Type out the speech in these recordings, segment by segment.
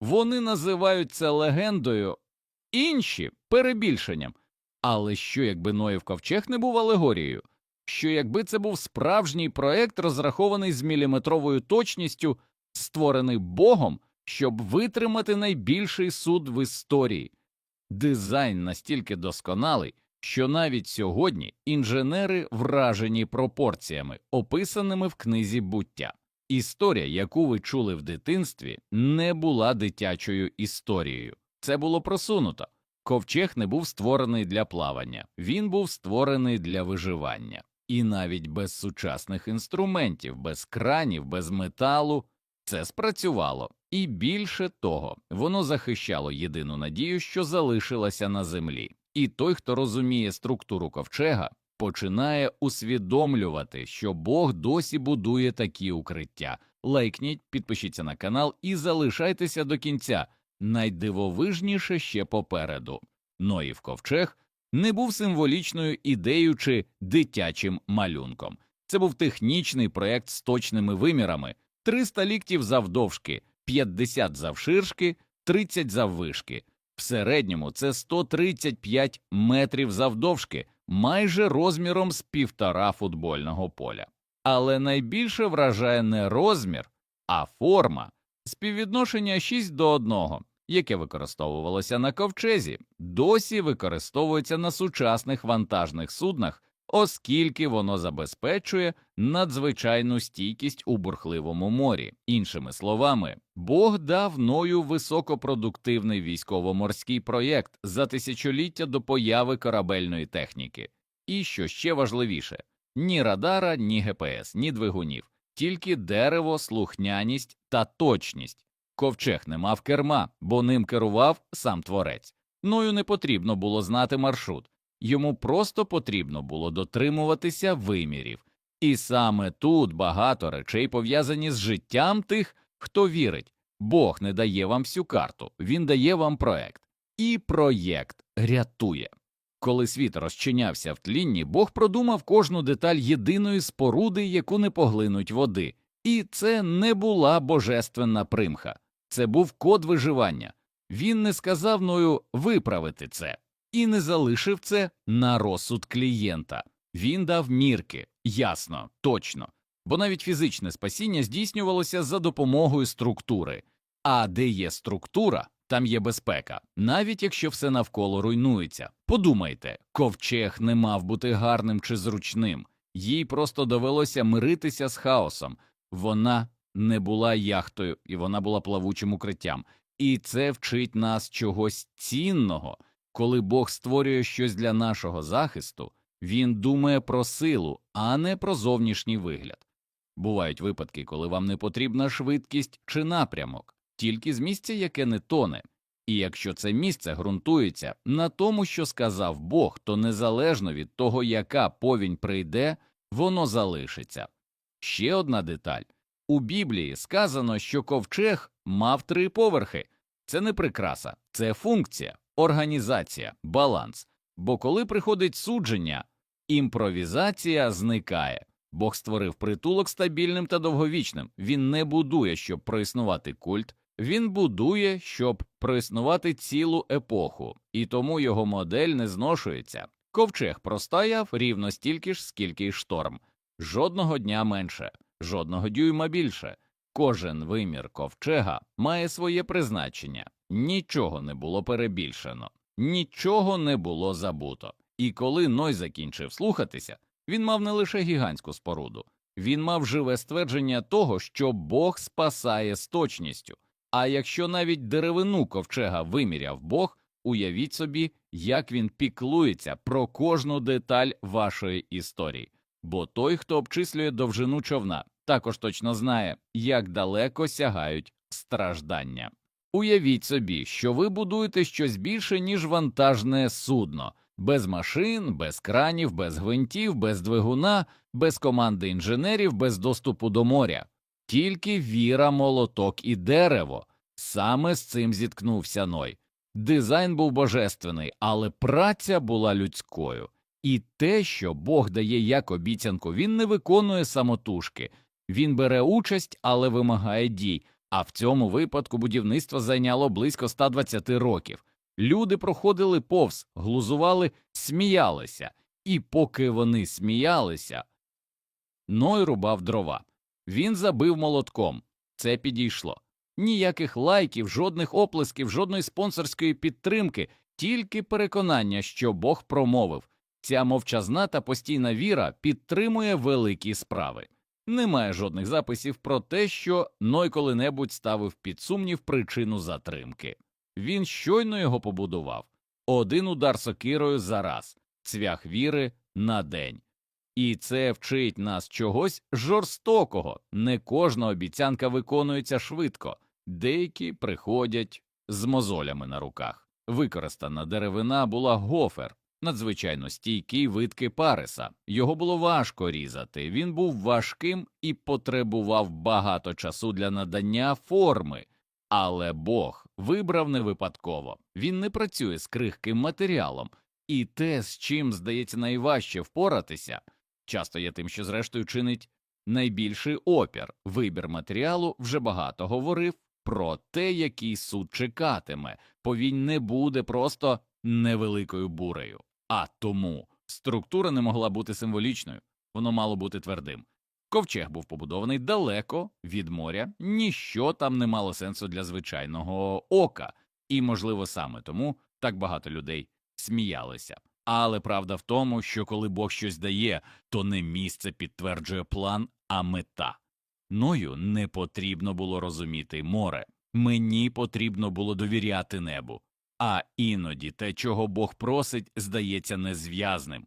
Вони називають це легендою, інші перебільшенням. Але що якби Ноїв ковчег не був алегорією? Що якби це був справжній проект, розрахований з міліметровою точністю, створений Богом, щоб витримати найбільший суд в історії? Дизайн настільки досконалий, що навіть сьогодні інженери вражені пропорціями, описаними в книзі буття. Історія, яку ви чули в дитинстві, не була дитячою історією. Це було просунуто. Ковчег не був створений для плавання, він був створений для виживання. І навіть без сучасних інструментів, без кранів, без металу це спрацювало. І більше того, воно захищало єдину надію, що залишилася на землі. І той, хто розуміє структуру ковчега, починає усвідомлювати, що Бог досі будує такі укриття. Лайкніть, підпишіться на канал і залишайтеся до кінця. Найдивовижніше ще попереду. Ноїв ковчег не був символічною ідеєю чи дитячим малюнком. Це був технічний проект з точними вимірами: 300 ліктів завдовжки, 50 завширшки, 30 заввишки. В середньому це 135 метрів завдовжки, майже розміром з півтора футбольного поля. Але найбільше вражає не розмір, а форма співвідношення 6 до 1, яке використовувалося на ковчезі, досі використовується на сучасних вантажних суднах, оскільки воно забезпечує надзвичайну стійкість у бурхливому морі. Іншими словами, Бог дав Ною високопродуктивний військово-морський проєкт за тисячоліття до появи корабельної техніки. І що ще важливіше, ні радара, ні ГПС, ні двигунів, тільки дерево, слухняність та точність. Ковчег не мав керма, бо ним керував сам творець. Ною не потрібно було знати маршрут, йому просто потрібно було дотримуватися вимірів. І саме тут багато речей пов'язані з життям тих, хто вірить. Бог не дає вам всю карту, він дає вам проект. І проєкт рятує. Коли світ розчинявся в тлінні, Бог продумав кожну деталь єдиної споруди, яку не поглинуть води. І це не була божественна примха, це був код виживання. Він не сказав мною виправити це і не залишив це на розсуд клієнта. Він дав мірки, ясно, точно, бо навіть фізичне спасіння здійснювалося за допомогою структури. А де є структура, там є безпека, навіть якщо все навколо руйнується. Подумайте, ковчег не мав бути гарним чи зручним, їй просто довелося миритися з хаосом. Вона не була яхтою, і вона була плавучим укриттям. І це вчить нас чогось цінного. Коли Бог створює щось для нашого захисту, він думає про силу, а не про зовнішній вигляд. Бувають випадки, коли вам не потрібна швидкість чи напрямок, тільки з місця, яке не тоне. І якщо це місце ґрунтується на тому, що сказав Бог, то незалежно від того, яка повінь прийде, воно залишиться. Ще одна деталь у Біблії сказано, що ковчег мав три поверхи. Це не прикраса, це функція, організація, баланс. Бо коли приходить судження, імпровізація зникає. Бог створив притулок стабільним та довговічним. Він не будує, щоб проіснувати культ, він будує, щоб проіснувати цілу епоху, і тому його модель не зношується. Ковчег простояв рівно стільки ж, скільки й шторм. Жодного дня менше, жодного дюйма більше. Кожен вимір ковчега має своє призначення, нічого не було перебільшено, нічого не було забуто. І коли Ной закінчив слухатися, він мав не лише гігантську споруду, він мав живе ствердження того, що Бог спасає з точністю. А якщо навіть деревину ковчега виміряв Бог, уявіть собі, як він піклується про кожну деталь вашої історії. Бо той, хто обчислює довжину човна, також точно знає, як далеко сягають страждання. Уявіть собі, що ви будуєте щось більше, ніж вантажне судно, без машин, без кранів, без гвинтів, без двигуна, без команди інженерів, без доступу до моря. Тільки віра, молоток і дерево. Саме з цим зіткнувся Ной. Дизайн був божественний, але праця була людською. І те, що Бог дає як обіцянку, він не виконує самотужки, він бере участь, але вимагає дій. А в цьому випадку будівництво зайняло близько 120 років. Люди проходили повз, глузували, сміялися, і поки вони сміялися, Ной рубав дрова. Він забив молотком. Це підійшло. Ніяких лайків, жодних оплесків, жодної спонсорської підтримки, тільки переконання, що Бог промовив. Ця мовчазна та постійна віра підтримує великі справи. Немає жодних записів про те, що Ной коли-небудь ставив під сумнів причину затримки. Він щойно його побудував. Один удар сокирою за раз, цвях віри на день. І це вчить нас чогось жорстокого. Не кожна обіцянка виконується швидко, деякі приходять з мозолями на руках. Використана деревина була гофер, надзвичайно стійкий вид кипариса. Його було важко різати. Він був важким і потребував багато часу для надання форми. Але Бог вибрав не випадково. Він не працює з крихким матеріалом, і те, з чим здається найважче впоратися, часто є тим, що зрештою чинить найбільший опір. Вибір матеріалу вже багато говорив про те, який суд чекатиме, бо він не буде просто невеликою бурею. А тому структура не могла бути символічною, воно мало бути твердим. Ковчег був побудований далеко від моря, ніщо там не мало сенсу для звичайного ока, і, можливо, саме тому так багато людей сміялися. Але правда в тому, що коли Бог щось дає, то не місце підтверджує план, а мета. Ною не потрібно було розуміти море, мені потрібно було довіряти небу, а іноді те, чого Бог просить, здається незв'язним.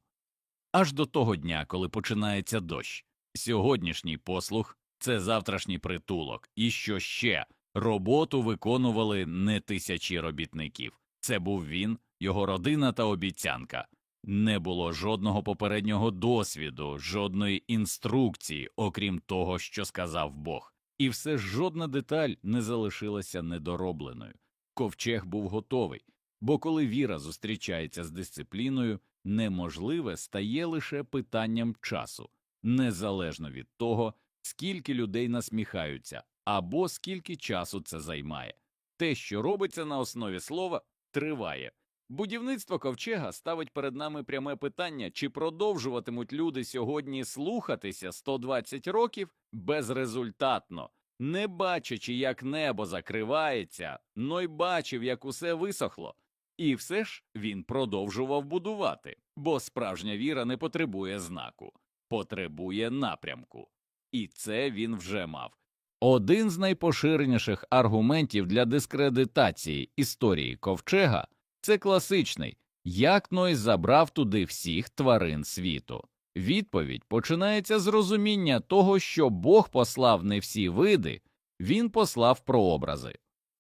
Аж до того дня, коли починається дощ. Сьогоднішній послух це завтрашній притулок, і що ще роботу виконували не тисячі робітників. Це був він, його родина та обіцянка. Не було жодного попереднього досвіду, жодної інструкції, окрім того, що сказав Бог, і все жодна деталь не залишилася недоробленою. Ковчег був готовий, бо коли віра зустрічається з дисципліною, неможливе стає лише питанням часу, незалежно від того, скільки людей насміхаються або скільки часу це займає. Те, що робиться на основі слова, триває. Будівництво ковчега ставить перед нами пряме питання, чи продовжуватимуть люди сьогодні слухатися 120 років безрезультатно, не бачачи, як небо закривається, но й бачив, як усе висохло. І все ж він продовжував будувати, бо справжня віра не потребує знаку, потребує напрямку. І це він вже мав. Один з найпоширеніших аргументів для дискредитації історії ковчега це класичний як Ной забрав туди всіх тварин світу. Відповідь починається з розуміння того, що Бог послав не всі види, він послав прообрази.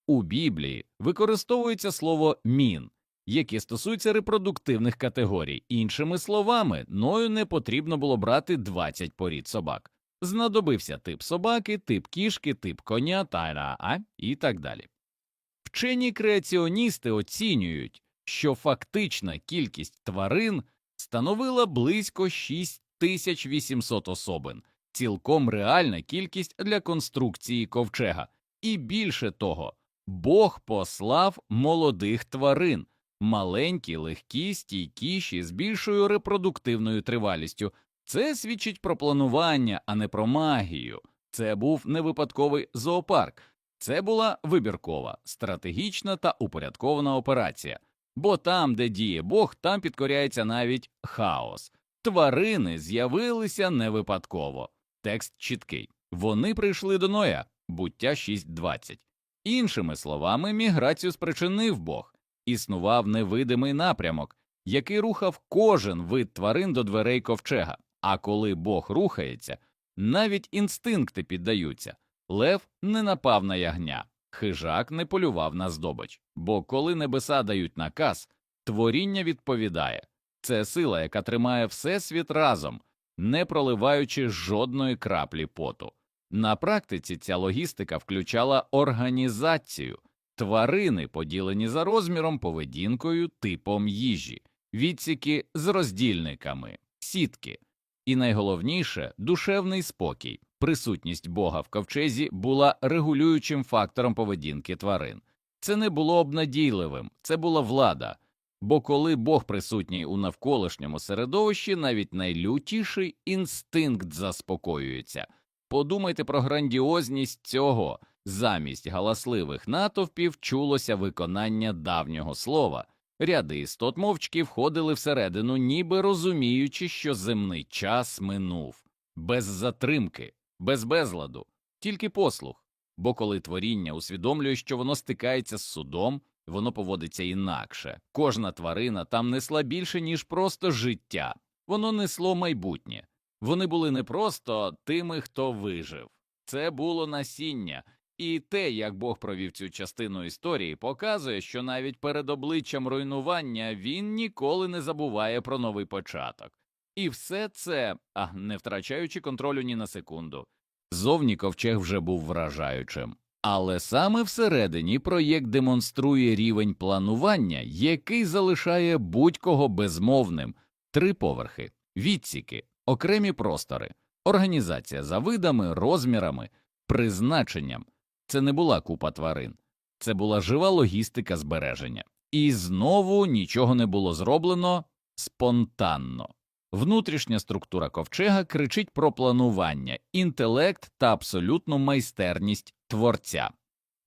У Біблії використовується слово мін, яке стосується репродуктивних категорій. Іншими словами, Ною не потрібно було брати 20 порід собак. Знадобився тип собаки, тип кішки, тип коня та і так далі. Вчені креаціоністи оцінюють, що фактична кількість тварин становила близько 6800 особин, цілком реальна кількість для конструкції ковчега, і більше того, Бог послав молодих тварин, маленькі, легкі, стійкіші, з більшою репродуктивною тривалістю. Це свідчить про планування, а не про магію. Це був не випадковий зоопарк. Це була вибіркова, стратегічна та упорядкована операція, бо там, де діє Бог, там підкоряється навіть хаос. Тварини з'явилися не випадково. Текст чіткий. Вони прийшли до Ноя, буття 6.20. Іншими словами, міграцію спричинив Бог, існував невидимий напрямок, який рухав кожен вид тварин до дверей ковчега. А коли Бог рухається, навіть інстинкти піддаються. Лев не напав на ягня, хижак не полював на здобич, бо коли небеса дають наказ, творіння відповідає. Це сила, яка тримає всесвіт разом, не проливаючи жодної краплі поту. На практиці ця логістика включала організацію, тварини, поділені за розміром, поведінкою, типом їжі, відсіки з роздільниками, сітки, і найголовніше душевний спокій. Присутність Бога в ковчезі була регулюючим фактором поведінки тварин. Це не було обнадійливим, це була влада. Бо коли Бог присутній у навколишньому середовищі, навіть найлютіший інстинкт заспокоюється. Подумайте про грандіозність цього. Замість галасливих натовпів чулося виконання давнього слова. Ряди істот мовчки входили всередину, ніби розуміючи, що земний час минув, без затримки, без безладу, тільки послух. Бо коли творіння усвідомлює, що воно стикається з судом, воно поводиться інакше. Кожна тварина там несла більше, ніж просто життя, воно несло майбутнє. Вони були не просто тими, хто вижив, це було насіння, і те, як Бог провів цю частину історії, показує, що навіть перед обличчям руйнування він ніколи не забуває про новий початок. І все це, а не втрачаючи контролю ні на секунду. Зовні ковчег вже був вражаючим. Але саме всередині проєкт демонструє рівень планування, який залишає будь-кого безмовним три поверхи, відсіки, окремі простори, організація за видами, розмірами, призначенням. Це не була купа тварин, це була жива логістика збереження. І знову нічого не було зроблено спонтанно. Внутрішня структура ковчега кричить про планування, інтелект та абсолютну майстерність творця.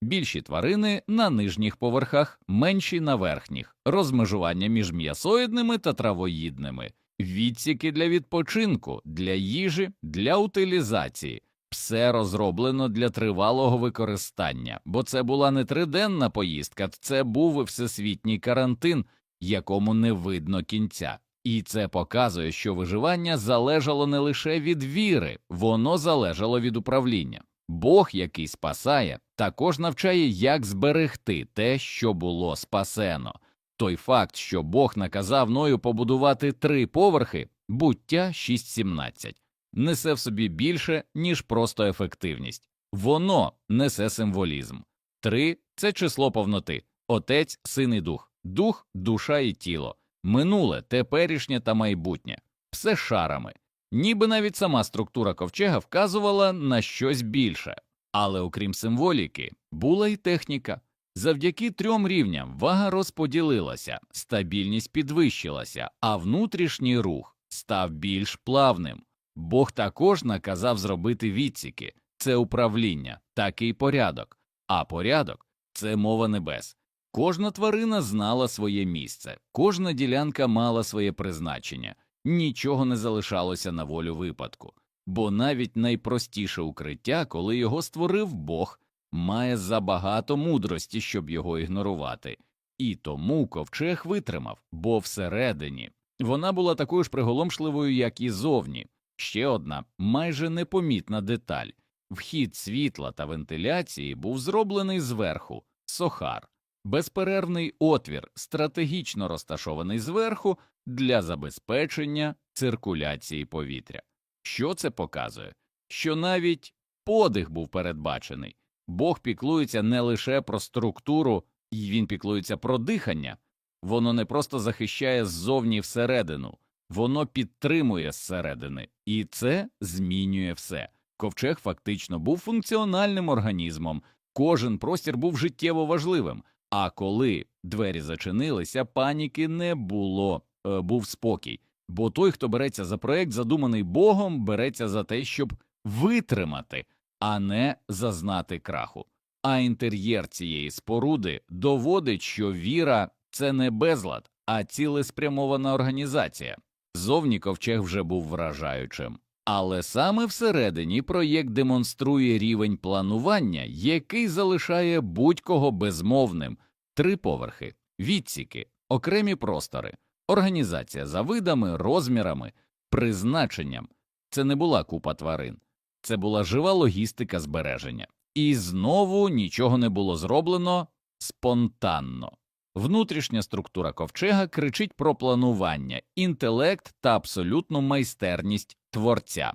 Більші тварини на нижніх поверхах, менші на верхніх, розмежування між м'ясоїдними та травоїдними, відсіки для відпочинку, для їжі, для утилізації. Все розроблено для тривалого використання, бо це була не триденна поїздка, це був всесвітній карантин, якому не видно кінця. І це показує, що виживання залежало не лише від віри, воно залежало від управління. Бог, який спасає, також навчає, як зберегти те, що було спасено. Той факт, що Бог наказав Ною побудувати три поверхи, буття 6.17, несе в собі більше, ніж просто ефективність. Воно несе символізм. Три це число повноти, отець, син і дух, дух, душа і тіло, минуле, теперішнє та майбутнє, все шарами. Ніби навіть сама структура ковчега вказувала на щось більше. Але окрім символіки, була й техніка. Завдяки трьом рівням вага розподілилася, стабільність підвищилася, а внутрішній рух став більш плавним. Бог також наказав зробити відсіки це управління, такий порядок, а порядок це мова небес. Кожна тварина знала своє місце, кожна ділянка мала своє призначення, нічого не залишалося на волю випадку, бо навіть найпростіше укриття, коли його створив Бог, має забагато мудрості, щоб його ігнорувати, і тому ковчег витримав, бо всередині. Вона була такою ж приголомшливою, як і зовні. Ще одна майже непомітна деталь. Вхід світла та вентиляції був зроблений зверху сохар, безперервний отвір, стратегічно розташований зверху для забезпечення циркуляції повітря. Що це показує? Що навіть подих був передбачений, Бог піклується не лише про структуру, і він піклується про дихання, воно не просто захищає ззовні всередину, воно підтримує зсередини, і це змінює все. Ковчег фактично був функціональним організмом, кожен простір був життєво важливим. А коли двері зачинилися, паніки не було, е, був спокій. Бо той, хто береться за проект, задуманий Богом, береться за те, щоб витримати, а не зазнати краху. А інтер'єр цієї споруди доводить, що віра це не безлад, а цілеспрямована організація. Зовні ковчег вже був вражаючим. Але саме всередині проєкт демонструє рівень планування, який залишає будь-кого безмовним три поверхи, відсіки, окремі простори, організація за видами, розмірами, призначенням. Це не була купа тварин, це була жива логістика збереження. І знову нічого не було зроблено спонтанно. Внутрішня структура ковчега кричить про планування, інтелект та абсолютну майстерність творця.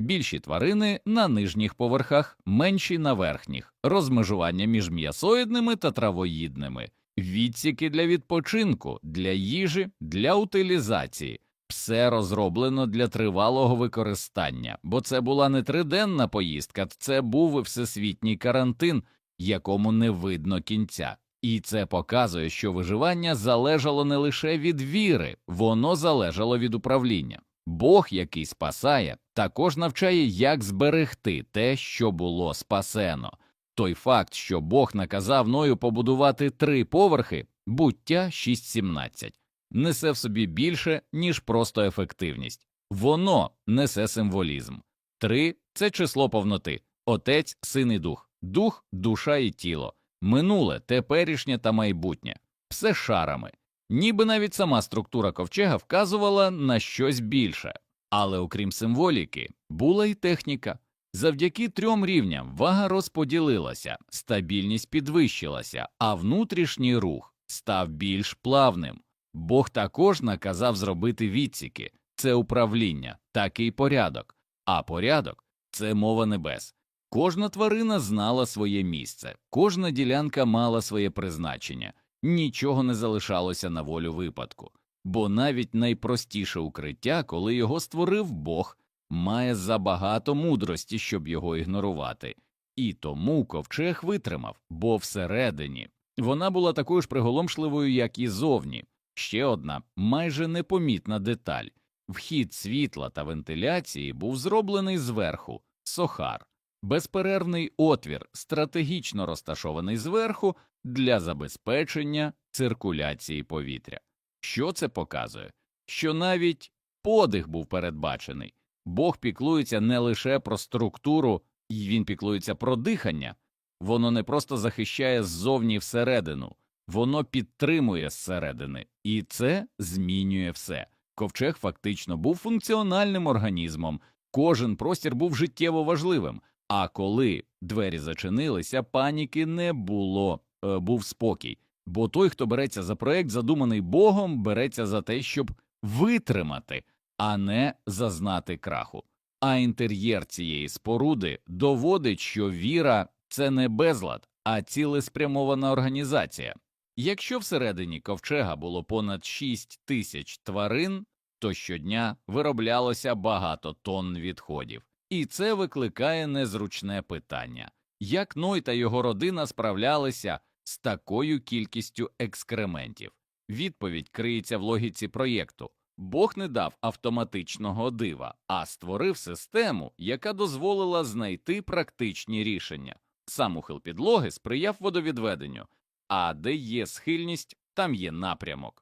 Більші тварини на нижніх поверхах, менші на верхніх, розмежування між м'ясоїдними та травоїдними, відсіки для відпочинку, для їжі, для утилізації. Все розроблено для тривалого використання, бо це була не триденна поїздка, це був всесвітній карантин, якому не видно кінця. І це показує, що виживання залежало не лише від віри, воно залежало від управління. Бог, який спасає, також навчає, як зберегти те, що було спасено. Той факт, що Бог наказав Ною побудувати три поверхи, буття 6.17, несе в собі більше, ніж просто ефективність. Воно несе символізм. Три це число повноти, отець, син і дух, дух, душа і тіло, минуле, теперішнє та майбутнє, все шарами. Ніби навіть сама структура ковчега вказувала на щось більше. Але окрім символіки, була й техніка. Завдяки трьом рівням вага розподілилася, стабільність підвищилася, а внутрішній рух став більш плавним. Бог також наказав зробити відсіки це управління, такий порядок, а порядок це мова небес. Кожна тварина знала своє місце, кожна ділянка мала своє призначення, нічого не залишалося на волю випадку, бо навіть найпростіше укриття, коли його створив Бог, має забагато мудрості, щоб його ігнорувати, і тому ковчег витримав, бо всередині. Вона була такою ж приголомшливою, як і зовні. Ще одна майже непомітна деталь. Вхід світла та вентиляції був зроблений зверху сохар, безперервний отвір, стратегічно розташований зверху для забезпечення циркуляції повітря. Що це показує? Що навіть подих був передбачений. Бог піклується не лише про структуру, і він піклується про дихання, воно не просто захищає ззовні всередину, воно підтримує зсередини, і це змінює все. Ковчег фактично був функціональним організмом, кожен простір був життєво важливим. А коли двері зачинилися, паніки не було, е, був спокій. Бо той, хто береться за проект, задуманий Богом, береться за те, щоб витримати, а не зазнати краху. А інтер'єр цієї споруди доводить, що віра це не безлад, а цілеспрямована організація. Якщо всередині ковчега було понад 6 тисяч тварин, то щодня вироблялося багато тонн відходів, і це викликає незручне питання як Ной та його родина справлялися з такою кількістю екскрементів. Відповідь криється в логіці проєкту. Бог не дав автоматичного дива, а створив систему, яка дозволила знайти практичні рішення. Сам ухил підлоги сприяв водовідведенню, а де є схильність, там є напрямок.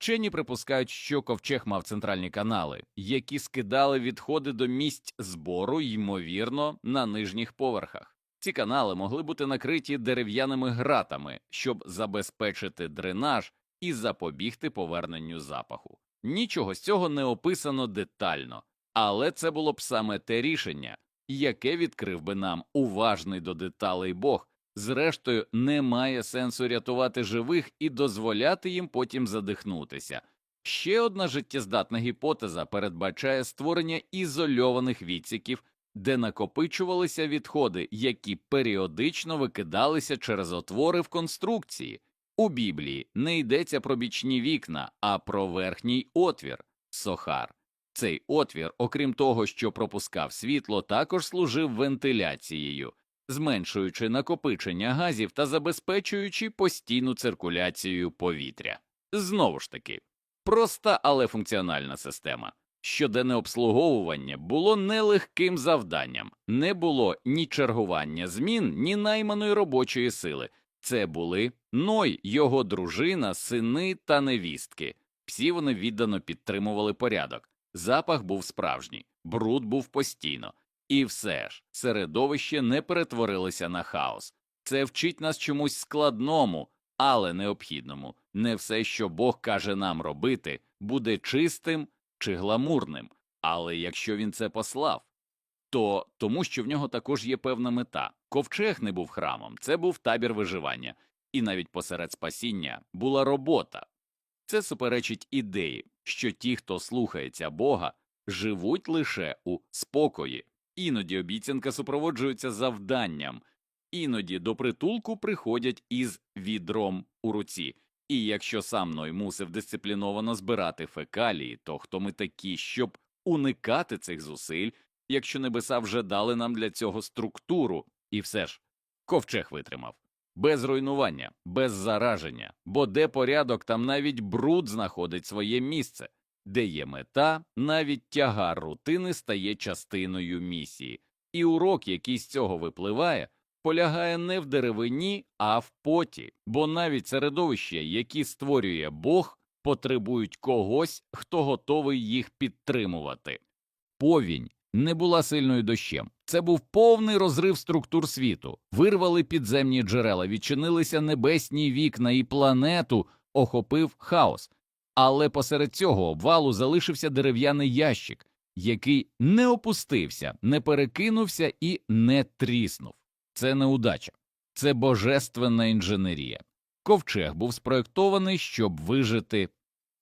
Вчені припускають, що ковчег мав центральні канали, які скидали відходи до місць збору, ймовірно, на нижніх поверхах. Ці канали могли бути накриті дерев'яними гратами, щоб забезпечити дренаж і запобігти поверненню запаху. Нічого з цього не описано детально, але це було б саме те рішення, яке відкрив би нам уважний до деталей Бог. Зрештою, немає сенсу рятувати живих і дозволяти їм потім задихнутися. Ще одна життєздатна гіпотеза передбачає створення ізольованих відсіків, де накопичувалися відходи, які періодично викидалися через отвори в конструкції. У Біблії не йдеться про бічні вікна, а про верхній отвір сохар. Цей отвір, окрім того, що пропускав світло, також служив вентиляцією, зменшуючи накопичення газів та забезпечуючи постійну циркуляцію повітря. Знову ж таки, проста, але функціональна система. Щоденне обслуговування було нелегким завданням, не було ні чергування змін, ні найманої робочої сили. Це були Ной, його дружина, сини та невістки. Всі вони віддано підтримували порядок. Запах був справжній, бруд був постійно, і все ж середовище не перетворилося на хаос. Це вчить нас чомусь складному, але необхідному. Не все, що Бог каже нам робити, буде чистим чи гламурним, але якщо він це послав, то тому, що в нього також є певна мета. Ковчег не був храмом, це був табір виживання, і навіть посеред спасіння була робота. Це суперечить ідеї, що ті, хто слухається Бога, живуть лише у спокої, іноді обіцянка супроводжується завданням, іноді до притулку приходять із відром у руці, І якщо сам Ной мусив дисципліновано збирати фекалії, то хто ми такі, щоб уникати цих зусиль, якщо небеса вже дали нам для цього структуру, і все ж ковчег витримав. Без руйнування, без зараження, бо де порядок, там навіть бруд знаходить своє місце, де є мета, навіть тягар рутини стає частиною місії, і урок, який з цього випливає, полягає не в деревині, а в поті, бо навіть середовища, які створює Бог, потребують когось, хто готовий їх підтримувати. Повінь не була сильною дощем. Це був повний розрив структур світу. Вирвали підземні джерела, відчинилися небесні вікна, і планету охопив хаос. Але посеред цього обвалу залишився дерев'яний ящик, який не опустився, не перекинувся і не тріснув. Це не удача, це божественна інженерія. Ковчег був спроєктований, щоб вижити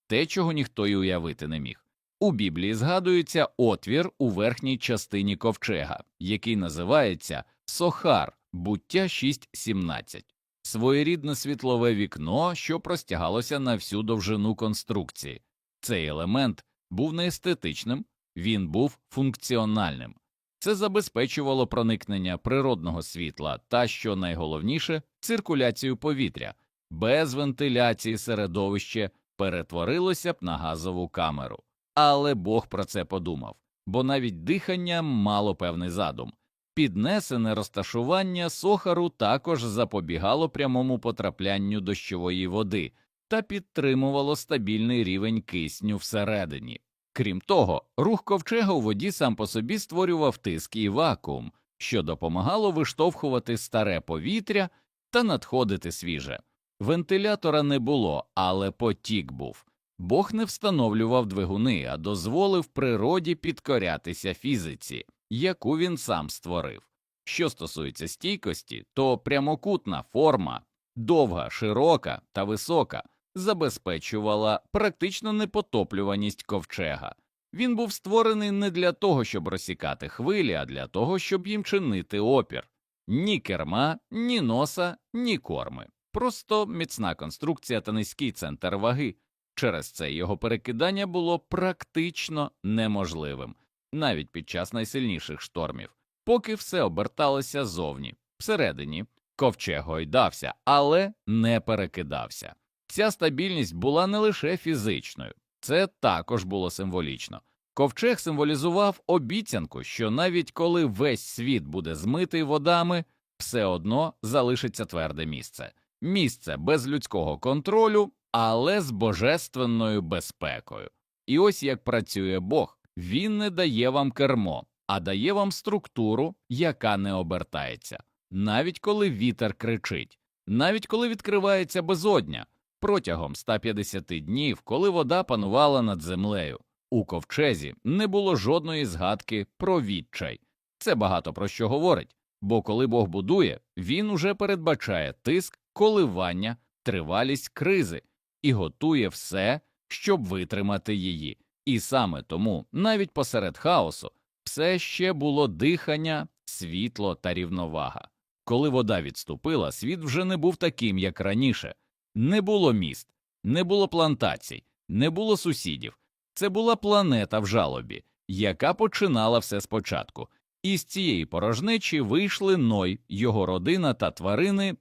те, чого ніхто й уявити не міг. У Біблії згадується отвір у верхній частині ковчега, який називається Сохар, буття 6.17. своєрідне світлове вікно, що простягалося на всю довжину конструкції. Цей елемент був не естетичним, він був функціональним. Це забезпечувало проникнення природного світла та, що найголовніше, циркуляцію повітря. Без вентиляції середовище перетворилося б на газову камеру. Але Бог про це подумав, бо навіть дихання мало певний задум. Піднесене розташування сохару також запобігало прямому потраплянню дощової води та підтримувало стабільний рівень кисню всередині. Крім того, рух ковчега у воді сам по собі створював тиск і вакуум, що допомагало виштовхувати старе повітря та надходити свіже. Вентилятора не було, але потік був. Бог не встановлював двигуни, а дозволив природі підкорятися фізиці, яку він сам створив. Що стосується стійкості, то прямокутна форма, довга, широка та висока, забезпечувала практично непотоплюваність ковчега. Він був створений не для того, щоб розсікати хвилі, а для того, щоб їм чинити опір. Ні керма, ні носа, ні корми. Просто міцна конструкція та низький центр ваги. Через це його перекидання було практично неможливим, навіть під час найсильніших штормів, поки все оберталося зовні. Всередині ковчег гойдався, але не перекидався. Ця стабільність була не лише фізичною, це також було символічно. Ковчег символізував обіцянку, що навіть коли весь світ буде змитий водами, все одно залишиться тверде місце, місце без людського контролю, але з божественною безпекою. І ось як працює Бог він не дає вам кермо, а дає вам структуру, яка не обертається, навіть коли вітер кричить, навіть коли відкривається безодня. Протягом 150 днів, коли вода панувала над землею, у ковчезі не було жодної згадки про відчай. Це багато про що говорить, бо коли Бог будує, він уже передбачає тиск, коливання, тривалість кризи і готує все, щоб витримати її. І саме тому, навіть посеред хаосу, все ще було дихання, світло та рівновага. Коли вода відступила, світ вже не був таким, як раніше. Не було міст, не було плантацій, не було сусідів. Це була планета в жалобі, яка починала все спочатку. І з цієї порожнечі вийшли Ной, його родина та тварини,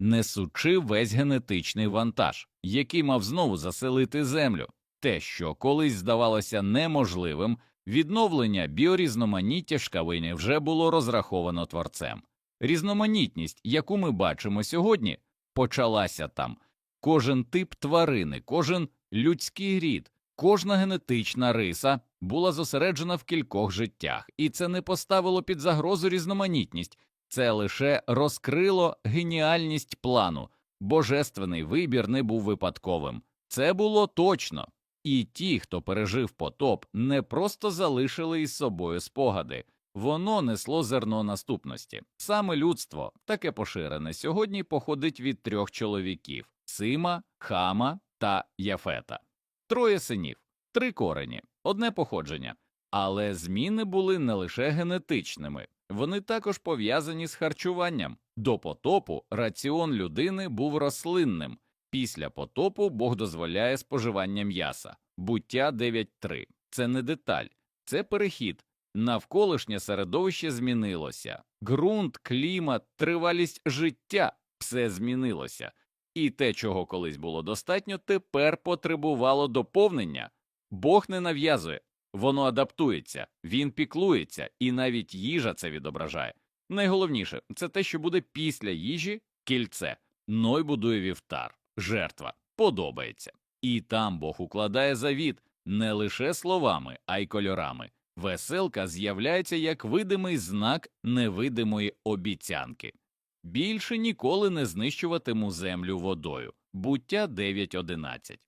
несучи весь генетичний вантаж, який мав знову заселити землю. Те, що колись здавалося неможливим, відновлення біорізноманіття шкавині вже було розраховано творцем. Різноманітність, яку ми бачимо сьогодні, почалася там. Кожен тип тварини, кожен людський рід, кожна генетична риса була зосереджена в кількох життях, і це не поставило під загрозу різноманітність, це лише розкрило геніальність плану. Божественний вибір не був випадковим. Це було точно. І ті, хто пережив потоп, не просто залишили із собою спогади, воно несло зерно наступності. Саме людство, таке поширене сьогодні, походить від трьох чоловіків Сима, Хама та Яфета. Троє синів, три корені, одне походження. Але зміни були не лише генетичними, вони також пов'язані з харчуванням. До потопу раціон людини був рослинним, Після потопу Бог дозволяє споживання м'яса. Буття 9.3. Це не деталь, це перехід. Навколишнє середовище змінилося. Ґрунт, клімат, тривалість життя все змінилося. І те, чого колись було достатньо, тепер потребувало доповнення. Бог не нав'язує, воно адаптується, він піклується, і навіть їжа це відображає. Найголовніше це те, що буде після їжі кільце. Ной будує вівтар, жертва, подобається. І там Бог укладає завіт не лише словами, а й кольорами. Веселка з'являється як видимий знак невидимої обіцянки. Більше ніколи не знищуватиму землю водою. Буття 9.11.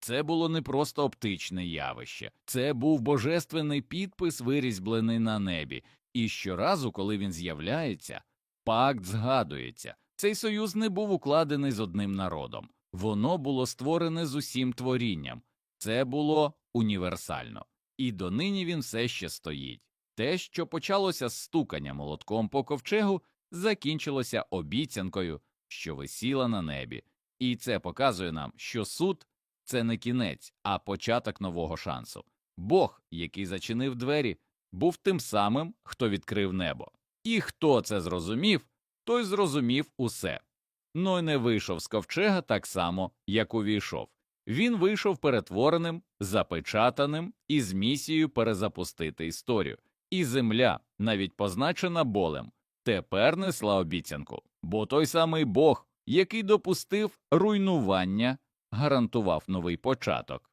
Це було не просто оптичне явище, це був божественний підпис, вирізблений на небі, і щоразу, коли він з'являється, пакт згадується. Цей союз не був укладений з одним народом, воно було створене з усім творінням, це було універсально, і донині він все ще стоїть. Те, що почалося з стукання молотком по ковчегу, закінчилося обіцянкою, що висіла на небі, і це показує нам, що суд це не кінець, а початок нового шансу. Бог, який зачинив двері, був тим самим, хто відкрив небо. І хто це зрозумів, той зрозумів усе. Ной не вийшов з ковчега так само, як увійшов. Він вийшов перетвореним, запечатаним і з місією перезапустити історію. І земля, навіть позначена болем, тепер несла обіцянку, бо той самий Бог, який допустив руйнування, гарантував новий початок.